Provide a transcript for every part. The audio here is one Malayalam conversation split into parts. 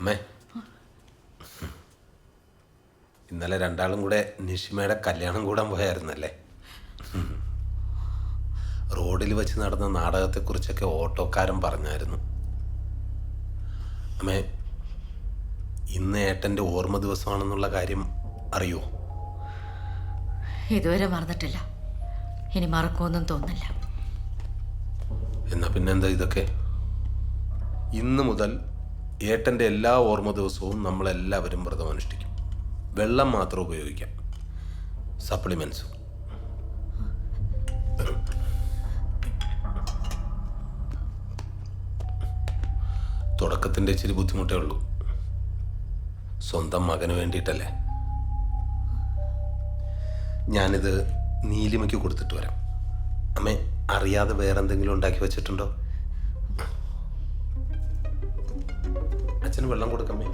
അമ്മേ. ഇന്നലെ രണ്ടാളും കൂടെ നിഷിമയുടെ കല്യാണം കൂടാൻ പോയായിരുന്നല്ലേ? റോഡിൽ വെച്ച് നടന്ന നാടകത്തെക്കുറിച്ചൊക്കെ ഓട്ടോക്കാരൻ പറഞ്ഞായിരുന്നു. അമ്മേ ഇന്ന് ഏട്ടന്റെ ഓർമ്മ ദിവസമാണെന്നുള്ള കാര്യം അറിയോ ഇതുവരെ മറന്നിട്ടില്ല. ഇനി മറക്കുമെന്നും തോന്നില്ല എന്നാ പിന്നെന്താ ഇതൊക്കെ? ഇന്ന് മുതൽ ഏട്ടന്റെ എല്ലാ ഓർമ്മ ദിവസവും നമ്മളെല്ലാവരും വ്രതം അനുഷ്ഠിക്കും. വെള്ളം മാത്രം ഉപയോഗിക്കാം. സപ്ലിമെൻസ് തുടക്കത്തിന്റെ ഇച്ചിരി ബുദ്ധിമുട്ടേ ഉള്ളൂ. സ്വന്തം മകന് വേണ്ടിയിട്ടല്ലേ? ഞാനിത് നീലിമയ്ക്ക് കൊടുത്തിട്ട് വരാം. അമ്മേ അറിയാതെ വേറെന്തെങ്കിലും ഉണ്ടാക്കി വെച്ചിട്ടുണ്ടോ? അച്ഛന് വെള്ളം കൊടുക്കമ്മേ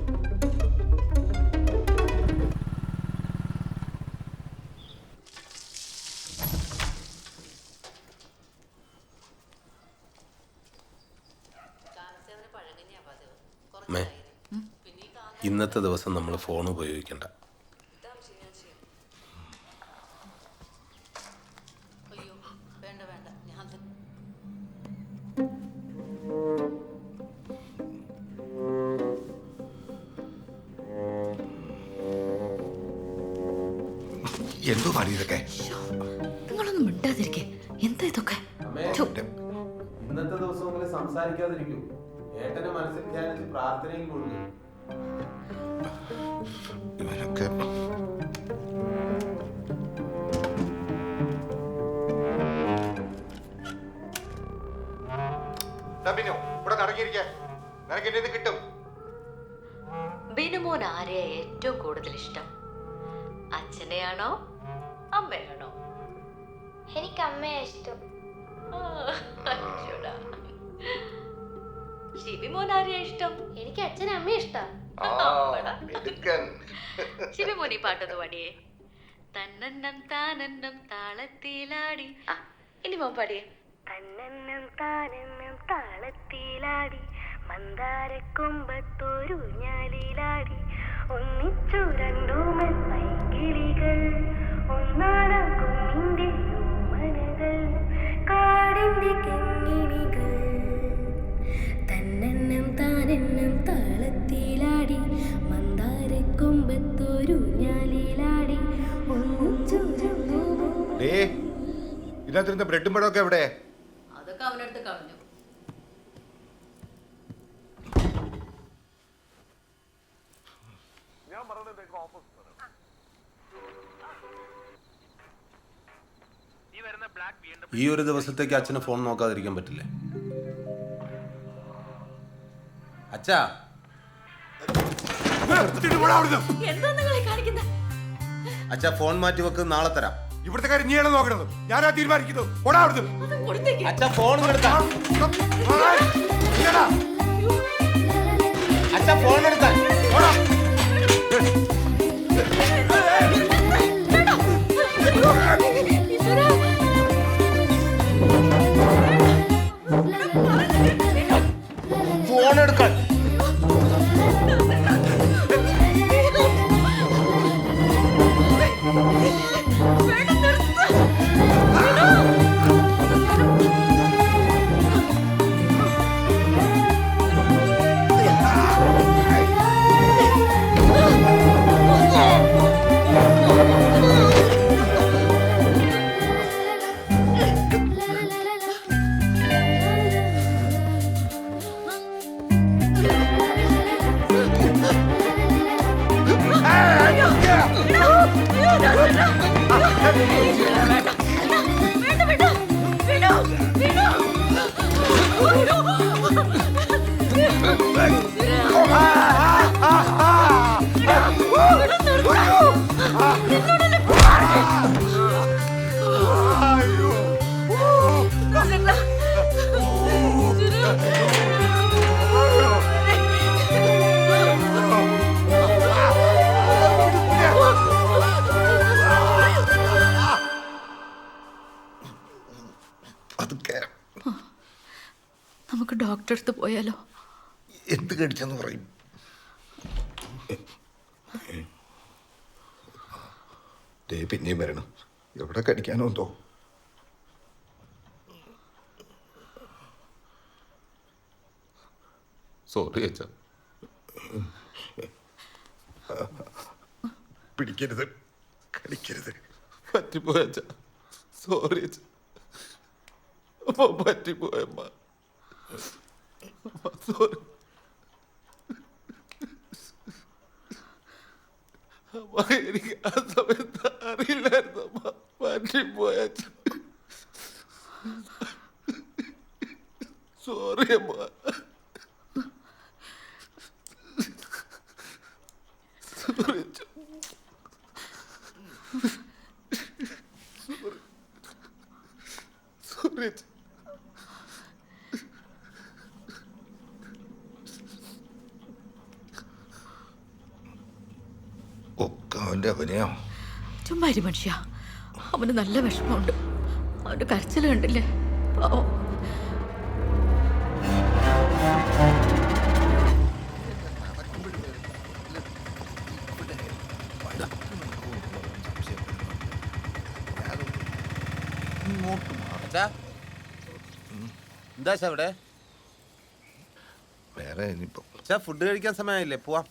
ഇന്നത്തെ ദിവസം നമ്മൾ ഫോൺ ഉപയോഗിക്കണ്ട. എന്തോ പണി ഇതൊക്കെ? നിങ്ങളൊന്നും മിണ്ടാതിരിക്കെ. എന്താ ഇതൊക്കെ? ഇന്നത്തെ ദിവസം സംസാരിക്കാതിരിക്കൂ. ഏട്ടന്റെ മനസ്സിൽ ധ്യാനിച്ച് പ്രാർത്ഥനയിൽ കൊള്ളു ഇവരൊക്കെ ബിനു ഇവിടെ നടക്കിയിരിക്കേ നിനക്ക് എന്നെ കിട്ടും. ബിനുമോൻ ആരെയാ ഏറ്റവും കൂടുതൽ ഇഷ്ടം? അച്ഛനെയാണോ അമ്മയാണോ എനിക്ക് അമ്മയെ ഇഷ്ടം. ഷിബിമോൻ ആരെയാ ഇഷ്ടം? എനിക്ക് അച്ഛനെ അമ്മ ഇഷ്ടം. ശിവമോൻ ഈ പാട്ടൊന്ന് പാടിയേ. തന്നന്നം താനന്നം താളത്തിലാടി. ഇനി മോൻ പാടിയേ. തന്നെന്നും താനെന്നും താളത്തിലാടി മന്ദാര കൊമ്പത്തൊരു ഞാലിലാടി. ഒന്നിച്ചു രണ്ടുമൻ പൈകിളികൾ ഇതിനകത്തിരുന്ന ബ്രെഡും പഴമൊക്കെ എവിടെ? അതൊക്കെ അവനടുത്ത് കളഞ്ഞു. ഈ ഒരു ദിവസത്തേക്ക് അച്ഛന് ഫോൺ നോക്കാതിരിക്കാൻ പറ്റില്ലേ അച്ഛാ എന്താ നിങ്ങളെ കാണിക്കുന്നത് അച്ഛാ ഫോൺ മാറ്റി വെക്ക് നാളെ തരാം ഇവിടുത്തെ കാര്യം നീയാണ് നോക്കണത് ഞാനാ തീരുമാനിക്കുന്നത് ഓടാ അവിടുന്ന് അച്ഛാ ഫോൺ എടുത്താ. അച്ഛാ ഫോൺ എടുത്താ നമുക്ക് ഡോക്ടറെ അടുത്ത് പോയാലോ? എന്ത് കടിച്ചെന്ന് പറയും? ദേ പിന്നെയും വരണം. എവിടെ കടിക്കാനോ എന്തോ സോറി അച്ഛ. പിടിക്കരുത്. കടിക്കരുത് പറ്റിപ്പോയ അച്ഛ. സോറി അച്ഛ. പറ്റിപ്പോയമ്മ സോറി എനിക്ക് ആ സമയത്ത് അറിയില്ലായിരുന്നു അച്ഛ സോറി അമ്മ സോറി സോറി ഒക്കെ അവന്റെ ചുമ്മാ ഇരി മനുഷ്യ. അവന് നല്ല വിഷമമുണ്ട്. അവന്റെ കരച്ചിൽ കണ്ടില്ലേ? പാവം. എന്താ ഇവിടെ? വേറെ ഇനിയിപ്പം. ഫുഡ് കഴിക്കാൻ സമയമായില്ലേ? പോവാം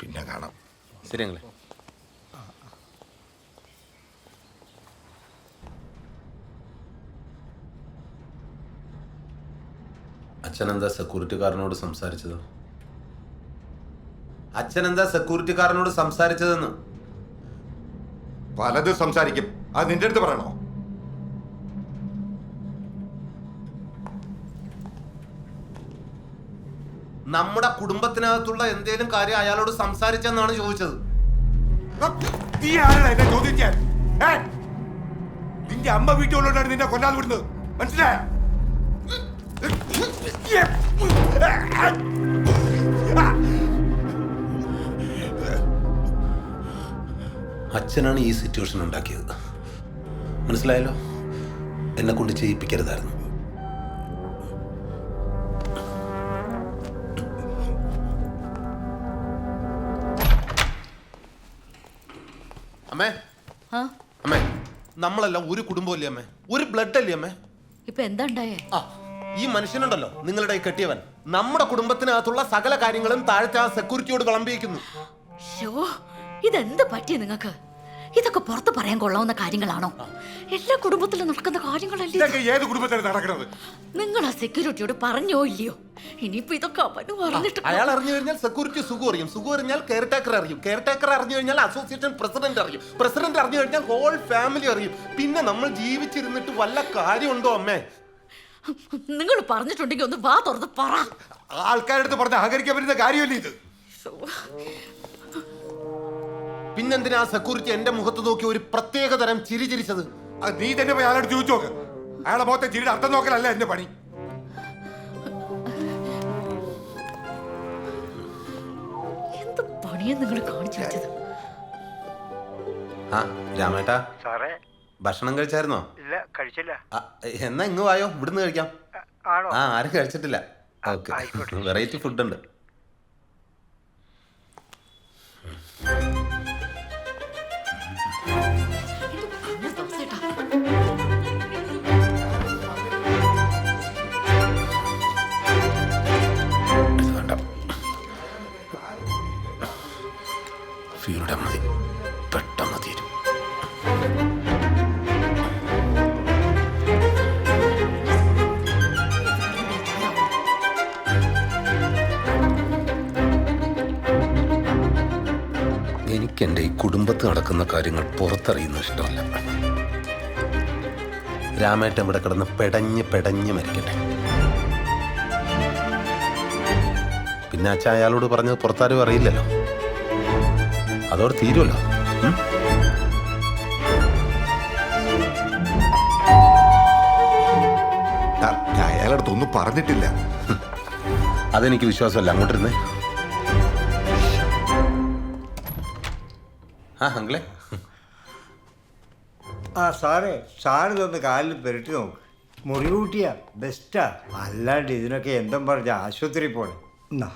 പിന്നെ കാണാം ശരി ഞങ്ങളെ അച്ഛനെന്താ സെക്യൂരിറ്റിക്കാരനോട് സംസാരിച്ചത്? അച്ഛനെന്താ സെക്യൂരിറ്റിക്കാരനോട് സംസാരിച്ചതെന്ന്? പലത് സംസാരിക്കും. അത് നിന്റെ അടുത്ത് പറയണോ? നമ്മുടെ കുടുംബത്തിനകത്തുള്ള എന്തേലും കാര്യം അയാളോട് സംസാരിച്ചെന്നാണ് ചോദിച്ചത്. നീ ആരാണ് എന്നെ ചോദിക്കാൻ? ഏ? നിന്റെ അമ്മ വീട്ടിലുള്ളതാണ് നിന്നെ കൊല്ലാതെ വിടുന്നത്. മനസ്സിലായ? അച്ഛനാണ് ഈ സിറ്റുവേഷൻ ഉണ്ടാക്കിയത്. മനസ്സിലായല്ലോ? എന്നെ കൊണ്ട് ചെയ്യിപ്പിക്കരുതായിരുന്നു. അമ്മേ. ആ? അമ്മേ. നമ്മളെല്ലാം ഒരു കുടുംബമല്ലേ അമ്മേ? ഒരു ബ്ലഡ് അല്ലേ അമ്മേ? ഇപ്പൊ എന്താ ഉണ്ടായേ? ആ ഈ മനുഷ്യനുണ്ടല്ലോ നിങ്ങളുടെ ഈ കെട്ടിയവൻ. നമ്മുടെ കുടുംബത്തിനകത്തുള്ള സകല കാര്യങ്ങളും താഴത്തെ ആ സെക്യൂരിറ്റിയോട് വിളമ്പിയിരിക്കുന്നു. ഷോ ഇതെന്ത് പറ്റി നിങ്ങക്ക് ഇതൊക്കെ പുറത്ത് പറയാൻ കൊള്ളാവുന്ന കാര്യങ്ങളാണോ? എല്ലാ കുടുംബത്തിലും നടക്കുന്ന കാര്യങ്ങളല്ലേ ഇതൊക്കെ ഏത് കുടുംബത്തിലാണ് നടക്കുന്നത്? നിങ്ങൾ ആ സെക്യൂരിറ്റിയോട് പറഞ്ഞോ ഇല്ലയോ? ഇനിയിപ്പോ ഇതൊക്കെ അവന് പറഞ്ഞിട്ട് അയാൾ അറിഞ്ഞു കഴിഞ്ഞാൽ സെക്യൂരിറ്റി സുഖം അറിയും. സുഖം അറിഞ്ഞാൽ കെയർ ടേക്കർ അറിയും. കെയർ ടേക്കർ അറിഞ്ഞു കഴിഞ്ഞാൽ അസോസിയേഷൻ പ്രസിഡന്റ് അറിയും. പ്രസിഡന്റ് അറിഞ്ഞു കഴിഞ്ഞാൽ ഹോൾ ഫാമിലി അറിയും. പിന്നെ നമ്മൾ ജീവിച്ചിരുന്നിട്ട് വല്ല കാര്യമുണ്ടോ അമ്മേ? നിങ്ങൾ പറഞ്ഞിട്ടുണ്ടെങ്കിൽ ഒന്ന് വാ തുറന്ന് പറ. ആൾക്കാരുടെ അടുത്ത് പറഞ്ഞ് അഹകരിക്കാൻ പറ്റുന്ന കാര്യമല്ലേ ഇത്. പിന്നെന്തിനാ ആ സെക്യൂരിറ്റി എന്റെ മുഖത്ത് നോക്കി ഒരു പ്രത്യേക തരം ചിരി ചിരിച്ചത്? അത് നീ തന്നെ പോയി അയാളോട് ചോദിച്ചു നോക്ക്. അയാളെ മുഖത്തെ ചിരിയുടെ അർത്ഥം നോക്കലല്ല എന്റെ പണി. എന്ത് പണിയാ നിങ്ങൾ കാണിച്ചു വെച്ചത്? ആ രാമേട്ടാ. സാറേ. ഭക്ഷണം കഴിച്ചായിരുന്നോ? ഇല്ല കഴിച്ചില്ല. ആ, എന്നാ ഇങ്ങ് വായോ? ഇവിടുന്ന് കഴിക്കാം. ആണോ? ആ ആരും കഴിച്ചിട്ടില്ല. ഓക്കെ. വെറൈറ്റി ഫുഡ് ഉണ്ട്. പെട്ടെന്ന് തീരും. എനിക്ക് എന്റെ ഈ കുടുംബത്ത് നടക്കുന്ന കാര്യങ്ങൾ പുറത്തറിയുന്ന ഇഷ്ടമല്ല. രാമേട്ടൻ ഇവിടെ കിടന്ന് പെടഞ്ഞ് പെടഞ്ഞ് മരിക്കട്ടെ. പിന്നെ അച്ഛൻ അയാളോട് പറഞ്ഞത് പുറത്താരും അറിയില്ലല്ലോ. അതോടെ തീരുമല്ലോ അയാളടുത്തൊന്നും ഞാൻ അയാളുടെ ഒന്നും പറഞ്ഞിട്ടില്ല. അതെനിക്ക് വിശ്വാസമല്ല. അങ്ങോട്ടിരുന്നേ. ആ അങ്കിളെ. ആ സാറേ സാറിതൊന്ന് കാലിൽ പെരട്ടി നോക്ക്. മുറിവ് കൂട്ടിയാ ബെസ്റ്റാ. അല്ലാണ്ട് ഇതിനൊക്കെ എന്തും പറഞ്ഞ ആശുപത്രി പോണേ. എന്നാ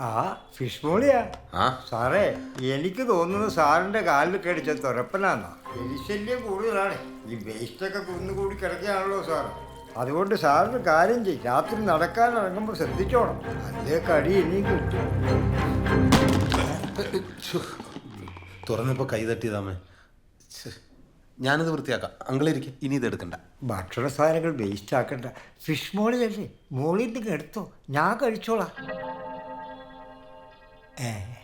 ആ ഫിഷ് മോളിയാ. ആ. സാറേ എനിക്ക് തോന്നുന്നത് സാറിന്റെ കാലിൽ കടിച്ച തുരപ്പനാന്നാ. എലിശല്യം കൂടുതലാണ്. ഈ വേസ്റ്റൊക്കെ കുന്നുകൂടി കിടക്കുകയാണല്ലോ സാർ അതുകൊണ്ട് സാറിന് കാര്യം ചെയ്യും രാത്രി നടക്കാൻ ഇറങ്ങുമ്പോൾ ശ്രദ്ധിച്ചോണം. അല്ലേ കടി ഇനിയും കിട്ടും. കൈ തട്ടിയതാമേ. ഞാനിത് വൃത്തിയാക്കാം. അങ്കിളിരിക്കും. ഇനി ഇത് എടുക്കണ്ട. ഭക്ഷണ സാധനങ്ങൾ വേസ്റ്റ് ആക്കണ്ട. ഫിഷ് മോളിയല്ലേ മോളിൽ നിന്ന് എടുത്തോ. ഞാൻ കഴിച്ചോളാം. 哎。